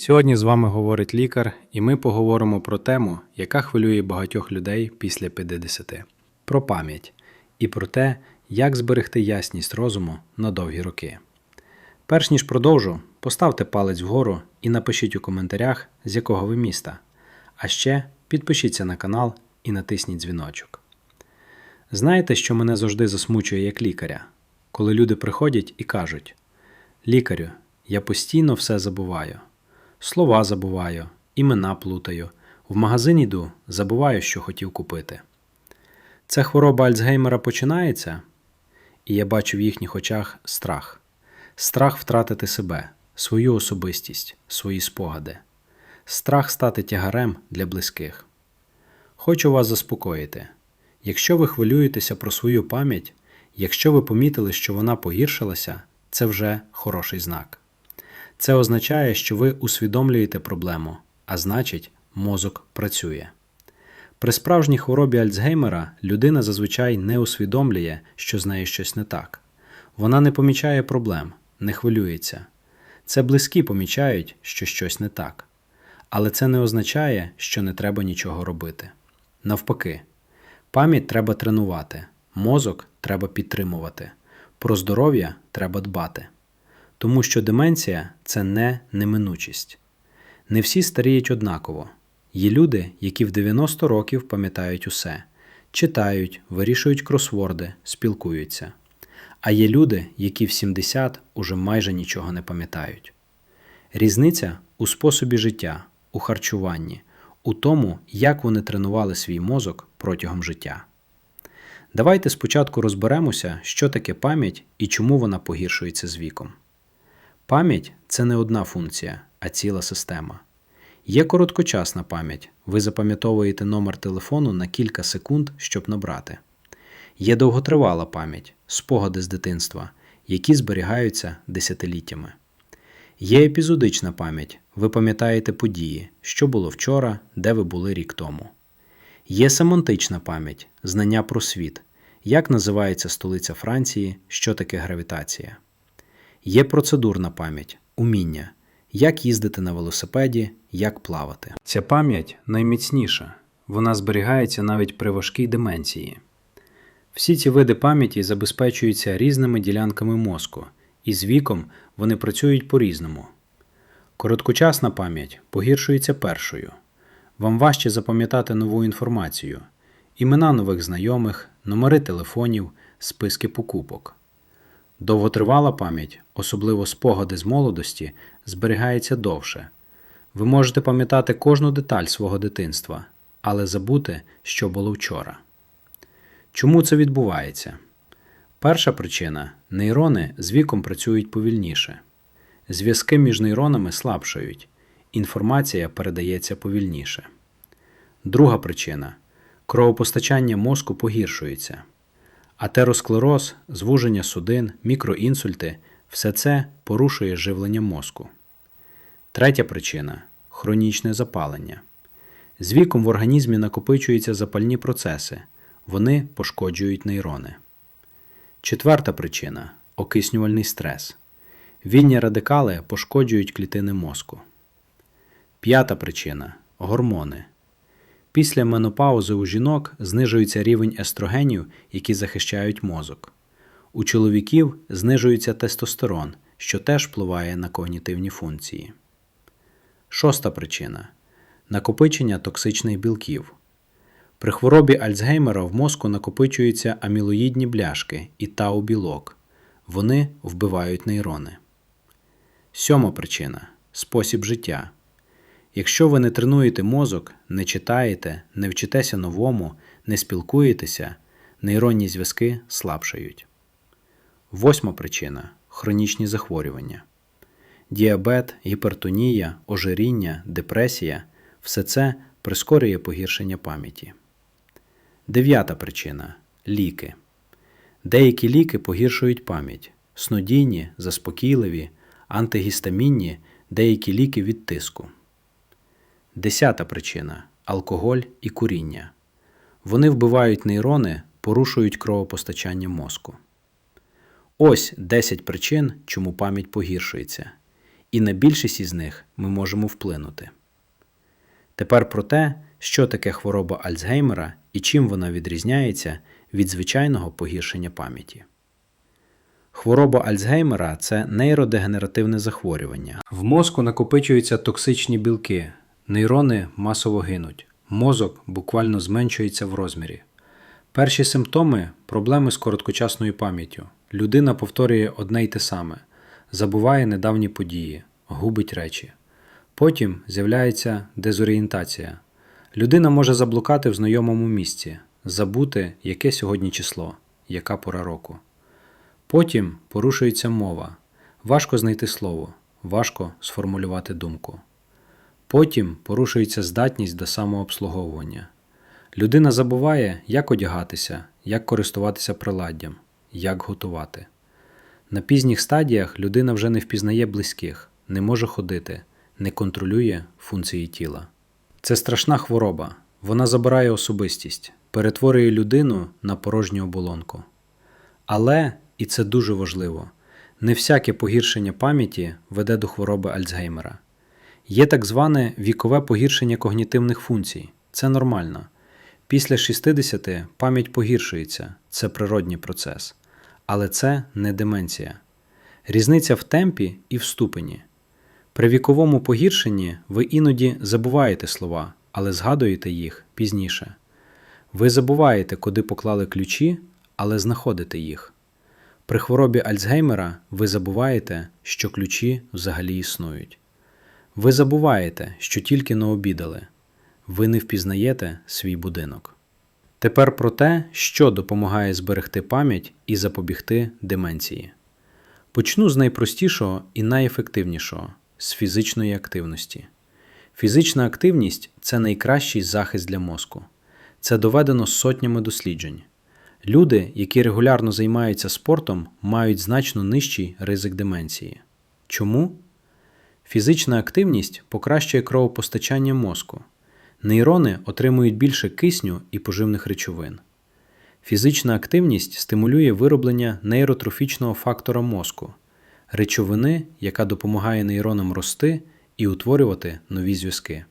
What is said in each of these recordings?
Сьогодні з вами говорить лікар, і ми поговоримо про тему, яка хвилює багатьох людей після 50. про пам'ять і про те, як зберегти ясність розуму на довгі роки. Перш ніж продовжу, поставте палець вгору і напишіть у коментарях, з якого ви міста. А ще підпишіться на канал і натисніть дзвіночок. Знаєте, що мене завжди засмучує як лікаря, коли люди приходять і кажуть: Лікарю, я постійно все забуваю. Слова забуваю, імена плутаю, в магазин йду, забуваю, що хотів купити. Це хвороба Альцгеймера починається, і я бачу в їхніх очах страх. Страх втратити себе, свою особистість, свої спогади, страх стати тягарем для близьких. Хочу вас заспокоїти. Якщо ви хвилюєтеся про свою пам'ять, якщо ви помітили, що вона погіршилася, це вже хороший знак. Це означає, що ви усвідомлюєте проблему, а значить, мозок працює. При справжній хворобі Альцгеймера людина зазвичай не усвідомлює, що з нею щось не так. Вона не помічає проблем, не хвилюється. Це близькі помічають, що щось не так. Але це не означає, що не треба нічого робити. Навпаки, пам'ять треба тренувати, мозок треба підтримувати, про здоров'я треба дбати. Тому що деменція це не неминучість. Не всі старіють однаково. Є люди, які в 90 років пам'ятають усе, читають, вирішують кросворди, спілкуються. А є люди, які в 70 уже майже нічого не пам'ятають. Різниця у способі життя, у харчуванні, у тому, як вони тренували свій мозок протягом життя. Давайте спочатку розберемося, що таке пам'ять і чому вона погіршується з віком. Пам'ять це не одна функція, а ціла система. Є короткочасна пам'ять, ви запам'ятовуєте номер телефону на кілька секунд, щоб набрати. Є довготривала пам'ять, спогади з дитинства, які зберігаються десятиліттями. Є епізодична пам'ять, ви пам'ятаєте події, що було вчора, де ви були рік тому. Є семантична пам'ять, знання про світ, як називається столиця Франції, що таке гравітація. Є процедурна пам'ять, уміння, як їздити на велосипеді, як плавати. Ця пам'ять найміцніша, вона зберігається навіть при важкій деменції. Всі ці види пам'яті забезпечуються різними ділянками мозку, і з віком вони працюють по-різному. Короткочасна пам'ять погіршується першою. Вам важче запам'ятати нову інформацію, імена нових знайомих, номери телефонів, списки покупок. Довготривала пам'ять, особливо спогади з молодості, зберігається довше. Ви можете пам'ятати кожну деталь свого дитинства, але забути, що було вчора. Чому це відбувається? Перша причина нейрони з віком працюють повільніше. Зв'язки між нейронами слабшають, інформація передається повільніше. Друга причина кровопостачання мозку погіршується. Атеросклероз, звуження судин, мікроінсульти все це порушує живлення мозку. Третя причина хронічне запалення. З віком в організмі накопичуються запальні процеси, вони пошкоджують нейрони. Четверта причина окиснювальний стрес. Вільні радикали пошкоджують клітини мозку. П'ята причина гормони. Після менопаузи у жінок знижується рівень естрогенів, які захищають мозок. У чоловіків знижується тестостерон, що теж впливає на когнітивні функції. Шоста причина накопичення токсичних білків. При хворобі Альцгеймера в мозку накопичуються амілоїдні бляшки і тау-білок. Вони вбивають нейрони. Сьома причина спосіб життя. Якщо ви не тренуєте мозок, не читаєте, не вчитеся новому, не спілкуєтеся, нейронні зв'язки слабшають. Восьма причина хронічні захворювання. Діабет, гіпертонія, ожиріння, депресія все це прискорює погіршення пам'яті. Дев'ята причина ліки. Деякі ліки погіршують пам'ять, снодійні, заспокійливі, антигістамінні, деякі ліки від тиску. Десята причина алкоголь і куріння. Вони вбивають нейрони, порушують кровопостачання мозку. Ось 10 причин, чому пам'ять погіршується. і на більшість із них ми можемо вплинути. Тепер про те, що таке хвороба Альцгеймера і чим вона відрізняється від звичайного погіршення пам'яті. Хвороба Альцгеймера це нейродегенеративне захворювання. В мозку накопичуються токсичні білки, нейрони масово гинуть, мозок буквально зменшується в розмірі. Перші симптоми проблеми з короткочасною пам'яттю. Людина повторює одне й те саме, забуває недавні події, губить речі. Потім з'являється дезорієнтація. Людина може заблукати в знайомому місці, забути, яке сьогодні число, яка пора року. Потім порушується мова, важко знайти слово, важко сформулювати думку. Потім порушується здатність до самообслуговування. Людина забуває, як одягатися, як користуватися приладдям, як готувати. На пізніх стадіях людина вже не впізнає близьких, не може ходити, не контролює функції тіла. Це страшна хвороба. Вона забирає особистість, перетворює людину на порожню оболонку. Але, і це дуже важливо, не всяке погіршення пам'яті веде до хвороби Альцгеймера. Є так зване вікове погіршення когнітивних функцій. Це нормально. Після 60 пам'ять погіршується, це природній процес. Але це не деменція. Різниця в темпі і в ступені. При віковому погіршенні ви іноді забуваєте слова, але згадуєте їх пізніше. Ви забуваєте, куди поклали ключі, але знаходите їх. При хворобі Альцгеймера ви забуваєте, що ключі взагалі існують. Ви забуваєте, що тільки не обідали. Ви не впізнаєте свій будинок. Тепер про те, що допомагає зберегти пам'ять і запобігти деменції. Почну з найпростішого і найефективнішого з фізичної активності. Фізична активність це найкращий захист для мозку. Це доведено сотнями досліджень. Люди, які регулярно займаються спортом, мають значно нижчий ризик деменції. Чому? Фізична активність покращує кровопостачання мозку. Нейрони отримують більше кисню і поживних речовин. Фізична активність стимулює вироблення нейротрофічного фактора мозку, речовини, яка допомагає нейронам рости і утворювати нові зв'язки.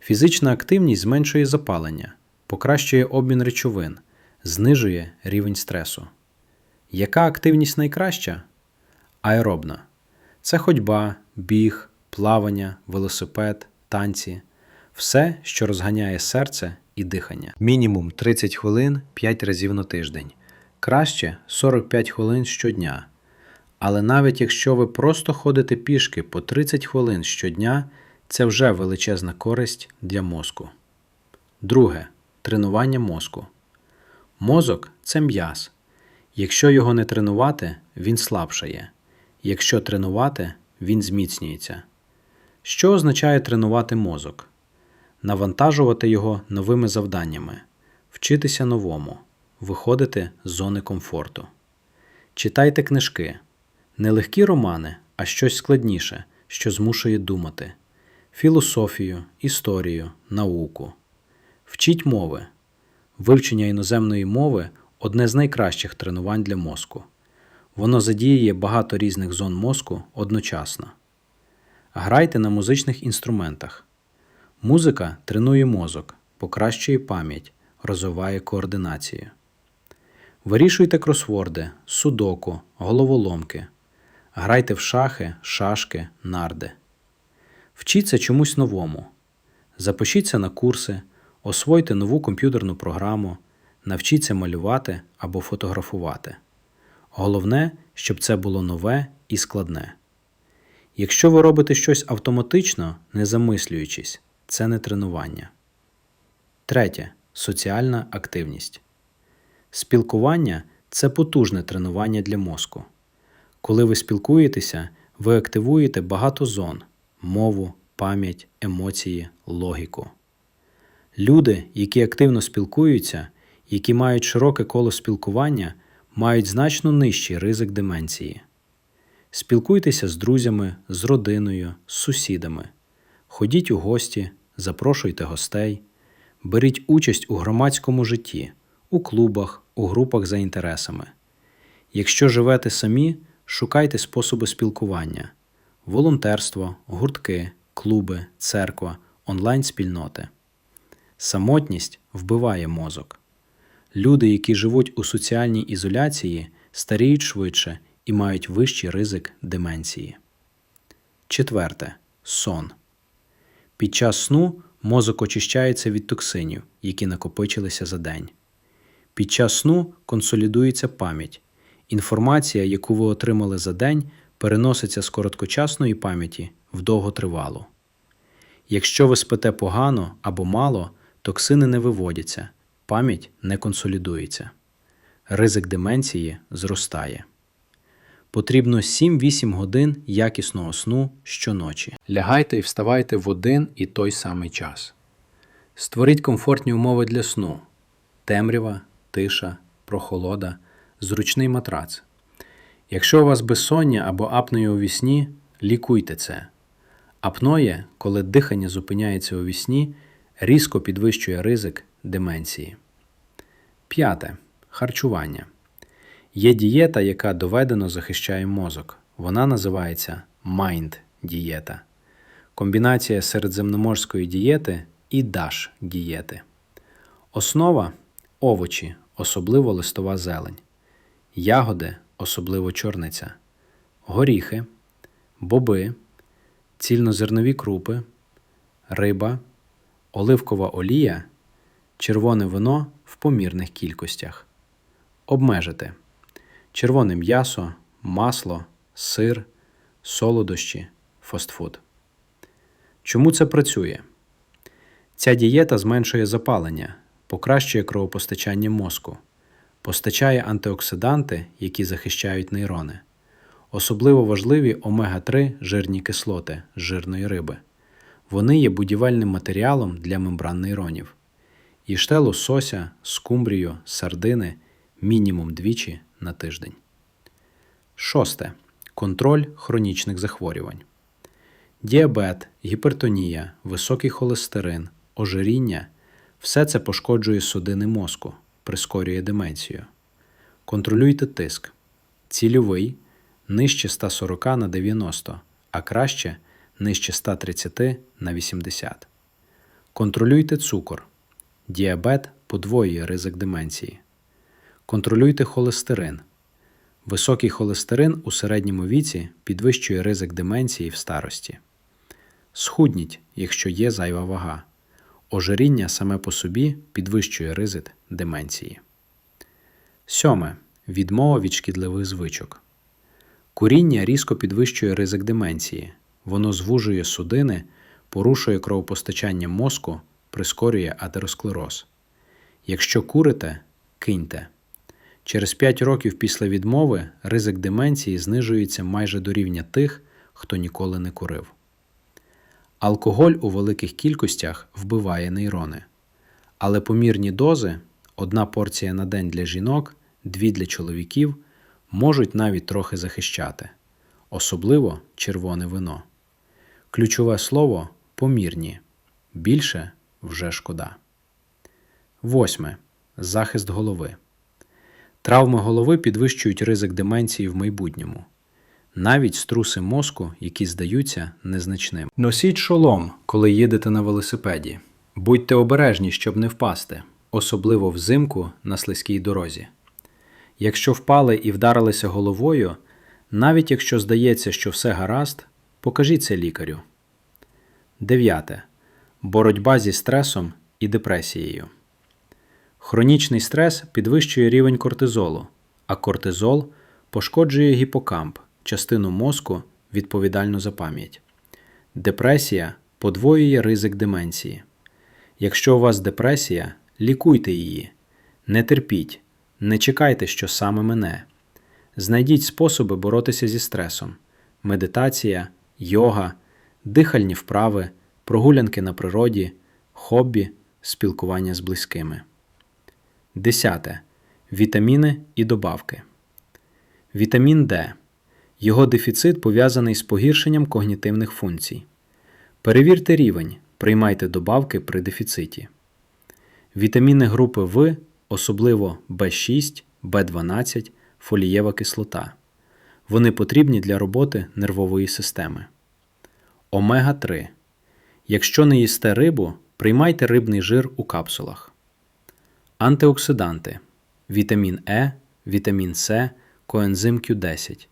Фізична активність зменшує запалення, покращує обмін речовин, знижує рівень стресу. Яка активність найкраща? Аеробна. Це ходьба, біг, плавання, велосипед, танці все, що розганяє серце і дихання. Мінімум 30 хвилин 5 разів на тиждень. Краще 45 хвилин щодня. Але навіть якщо ви просто ходите пішки по 30 хвилин щодня, це вже величезна користь для мозку. Друге тренування мозку. Мозок це м'яз. Якщо його не тренувати, він слабшає. Якщо тренувати, він зміцнюється. Що означає тренувати мозок? Навантажувати його новими завданнями, вчитися новому, виходити з зони комфорту. Читайте книжки, не легкі романи, а щось складніше, що змушує думати, філософію, історію, науку. Вчіть мови. Вивчення іноземної мови одне з найкращих тренувань для мозку. Воно задіює багато різних зон мозку одночасно. Грайте на музичних інструментах. Музика тренує мозок, покращує пам'ять, розвиває координацію. Вирішуйте кросворди, судоку, головоломки. Грайте в шахи, шашки, нарди. Вчіться чомусь новому. Запишіться на курси, освойте нову комп'ютерну програму, навчіться малювати або фотографувати. Головне, щоб це було нове і складне. Якщо ви робите щось автоматично, не замислюючись, це не тренування. Третє. Соціальна активність. Спілкування це потужне тренування для мозку. Коли ви спілкуєтеся, ви активуєте багато зон мову, пам'ять, емоції, логіку. Люди, які активно спілкуються, які мають широке коло спілкування, мають значно нижчий ризик деменції. Спілкуйтеся з друзями, з родиною, з сусідами. Ходіть у гості, запрошуйте гостей, беріть участь у громадському житті, у клубах, у групах за інтересами. Якщо живете самі, шукайте способи спілкування. волонтерство, гуртки, клуби, церква, онлайн-спільноти. Самотність вбиває мозок. Люди, які живуть у соціальній ізоляції, старіють швидше і мають вищий ризик деменції. Четверте. Сон. Під час сну мозок очищається від токсинів, які накопичилися за день. Під час сну консолідується пам'ять. Інформація, яку ви отримали за день, переноситься з короткочасної пам'яті в довготривалу. Якщо ви спите погано або мало, токсини не виводяться, пам'ять не консолідується. Ризик деменції зростає. Потрібно 7-8 годин якісного сну щоночі. Лягайте і вставайте в один і той самий час. Створіть комфортні умови для сну: темрява, тиша, прохолода, зручний матрац. Якщо у вас безсоння або апноє у вісні, лікуйте це. Апноє, коли дихання зупиняється у вісні, різко підвищує ризик деменції. П'яте. Харчування. Є дієта, яка доведено захищає мозок. Вона називається Mind дієта. Комбінація середземноморської дієти і DASH дієти. Основа овочі, особливо листова зелень, ягоди, особливо чорниця, горіхи, боби, цільнозернові крупи, риба, оливкова олія, червоне вино в помірних кількостях. Обмежити червоне м'ясо, масло, сир, солодощі, фастфуд. Чому це працює? Ця дієта зменшує запалення, покращує кровопостачання мозку, постачає антиоксиданти, які захищають нейрони. Особливо важливі омега-3 жирні кислоти з жирної риби. Вони є будівельним матеріалом для мембран нейронів. Їжте лосося, скумбрію, сардини мінімум двічі на тиждень. Шосте. Контроль хронічних захворювань. Діабет, гіпертонія, високий холестерин, ожиріння все це пошкоджує судини мозку, прискорює деменцію. Контролюйте тиск. Цільовий нижче 140 на 90, а краще нижче 130 на 80. Контролюйте цукор. Діабет подвоює ризик деменції. Контролюйте холестерин. Високий холестерин у середньому віці підвищує ризик деменції в старості. Схудніть, якщо є зайва вага. Ожиріння саме по собі підвищує ризик деменції. Сьоме. Відмова від шкідливих звичок. Куріння різко підвищує ризик деменції. Воно звужує судини, порушує кровопостачання мозку, прискорює атеросклероз. Якщо курите, киньте. Через 5 років після відмови ризик деменції знижується майже до рівня тих, хто ніколи не курив. Алкоголь у великих кількостях вбиває нейрони. Але помірні дози одна порція на день для жінок, дві для чоловіків можуть навіть трохи захищати, особливо червоне вино. Ключове слово помірні. Більше вже шкода. Восьме. Захист голови. Травми голови підвищують ризик деменції в майбутньому, навіть струси мозку, які здаються незначним. Носіть шолом, коли їдете на велосипеді. Будьте обережні, щоб не впасти, особливо взимку на слизькій дорозі. Якщо впали і вдарилися головою, навіть якщо здається, що все гаразд, покажіть це лікарю. 9. Боротьба зі стресом і депресією. Хронічний стрес підвищує рівень кортизолу, а кортизол пошкоджує гіпокамп, частину мозку, відповідальну за пам'ять. Депресія подвоює ризик деменції. Якщо у вас депресія, лікуйте її. Не терпіть, не чекайте, що саме мене. Знайдіть способи боротися зі стресом: медитація, йога, дихальні вправи, прогулянки на природі, хобі, спілкування з близькими. Десяте. Вітаміни і добавки. Вітамін Д. Його дефіцит пов'язаний з погіршенням когнітивних функцій. Перевірте рівень. Приймайте добавки при дефіциті. Вітаміни групи В, особливо В6, В12, фолієва кислота. Вони потрібні для роботи нервової системи. Омега 3. Якщо не їсте рибу, приймайте рибний жир у капсулах. Антиоксиданти вітамін Е, вітамін С, коензим Q10.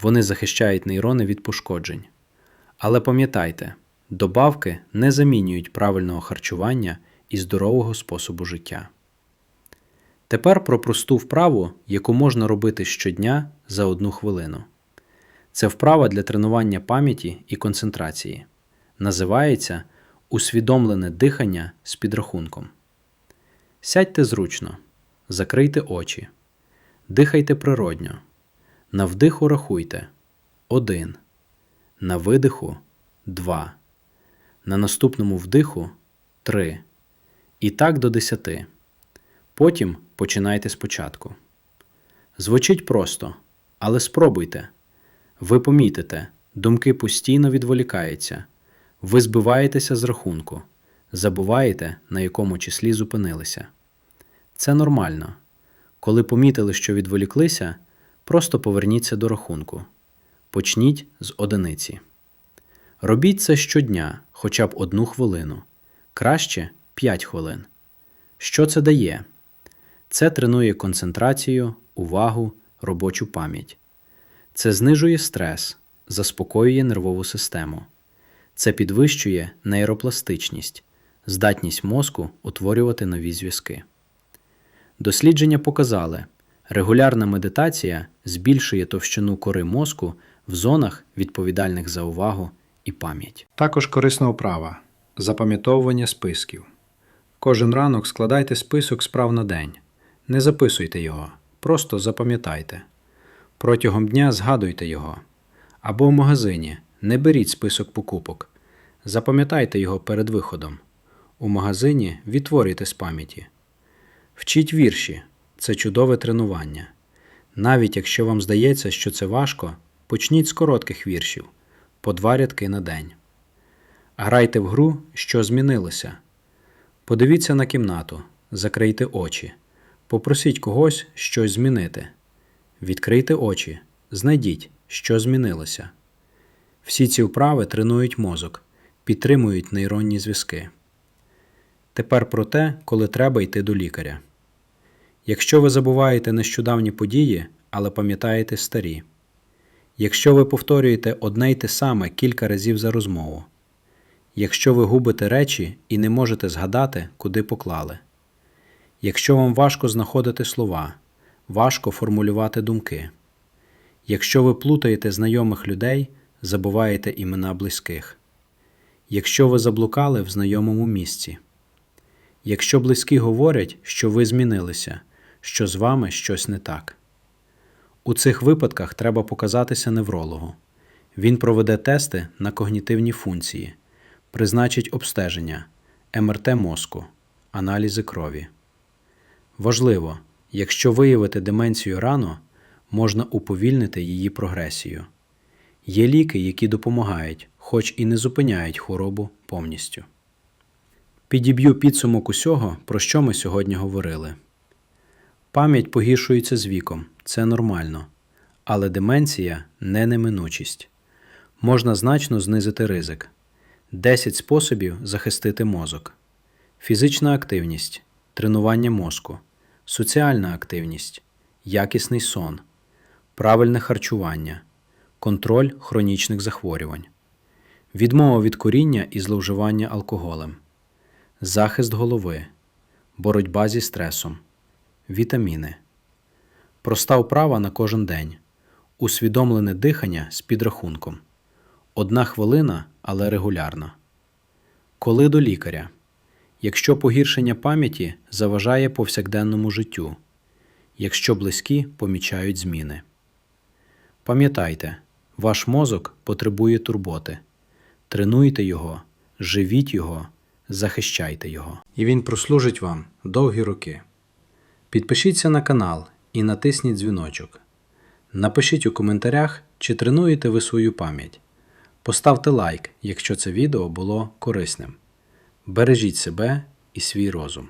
Вони захищають нейрони від пошкоджень. Але пам'ятайте, добавки не замінюють правильного харчування і здорового способу життя. Тепер про просту вправу, яку можна робити щодня за одну хвилину. Це вправа для тренування пам'яті і концентрації. Називається усвідомлене дихання з підрахунком. Сядьте зручно, закрийте очі, дихайте природньо. На вдиху рахуйте 1, на видиху 2, на наступному вдиху 3. І так до 10. Потім починайте спочатку. Звучить просто, але спробуйте. Ви помітите, думки постійно відволікаються, ви збиваєтеся з рахунку, забуваєте, на якому числі зупинилися. Це нормально. Коли помітили, що відволіклися, просто поверніться до рахунку. Почніть з одиниці. Робіть це щодня, хоча б одну хвилину, краще 5 хвилин. Що це дає? Це тренує концентрацію, увагу, робочу пам'ять. Це знижує стрес, заспокоює нервову систему. Це підвищує нейропластичність, здатність мозку утворювати нові зв'язки. Дослідження показали, регулярна медитація збільшує товщину кори мозку в зонах, відповідальних за увагу і пам'ять. Також корисна вправа запам'ятовування списків. Кожен ранок складайте список справ на день. Не записуйте його, просто запам'ятайте. Протягом дня згадуйте його. Або в магазині не беріть список покупок. Запам'ятайте його перед виходом. У магазині відтворюйте з пам'яті. Вчіть вірші це чудове тренування. Навіть якщо вам здається, що це важко, почніть з коротких віршів по два рядки на день. Грайте в гру, що змінилося. Подивіться на кімнату, закрийте очі, попросіть когось щось змінити. Відкрийте очі, знайдіть, що змінилося. Всі ці вправи тренують мозок, підтримують нейронні зв'язки. Тепер про те, коли треба йти до лікаря. Якщо ви забуваєте нещодавні події, але пам'ятаєте старі. Якщо ви повторюєте одне й те саме кілька разів за розмову. Якщо ви губите речі і не можете згадати, куди поклали. Якщо вам важко знаходити слова, важко формулювати думки. Якщо ви плутаєте знайомих людей, забуваєте імена близьких. Якщо ви заблукали в знайомому місці. Якщо близькі говорять, що ви змінилися, що з вами щось не так. У цих випадках треба показатися неврологу. Він проведе тести на когнітивні функції, призначить обстеження, МРТ мозку, аналізи крові. Важливо, якщо виявити деменцію рано, можна уповільнити її прогресію. Є ліки, які допомагають, хоч і не зупиняють хворобу повністю. Підіб'ю підсумок усього, про що ми сьогодні говорили. Пам'ять погіршується з віком, це нормально, але деменція не неминучість. Можна значно знизити ризик. 10 способів захистити мозок, фізична активність, тренування мозку, соціальна активність, якісний сон, правильне харчування, контроль хронічних захворювань, відмова від куріння і зловживання алкоголем, захист голови, боротьба зі стресом, вітаміни, проста вправа на кожен день, усвідомлене дихання з підрахунком. Одна хвилина, але регулярно. Коли до лікаря. Якщо погіршення пам'яті заважає повсякденному життю, якщо близькі помічають зміни. Пам'ятайте, ваш мозок потребує турботи. Тренуйте його, живіть його, захищайте його. І він прослужить вам довгі роки. Підпишіться на канал і натисніть дзвіночок. Напишіть у коментарях, чи тренуєте ви свою пам'ять. Поставте лайк, якщо це відео було корисним. Бережіть себе і свій розум.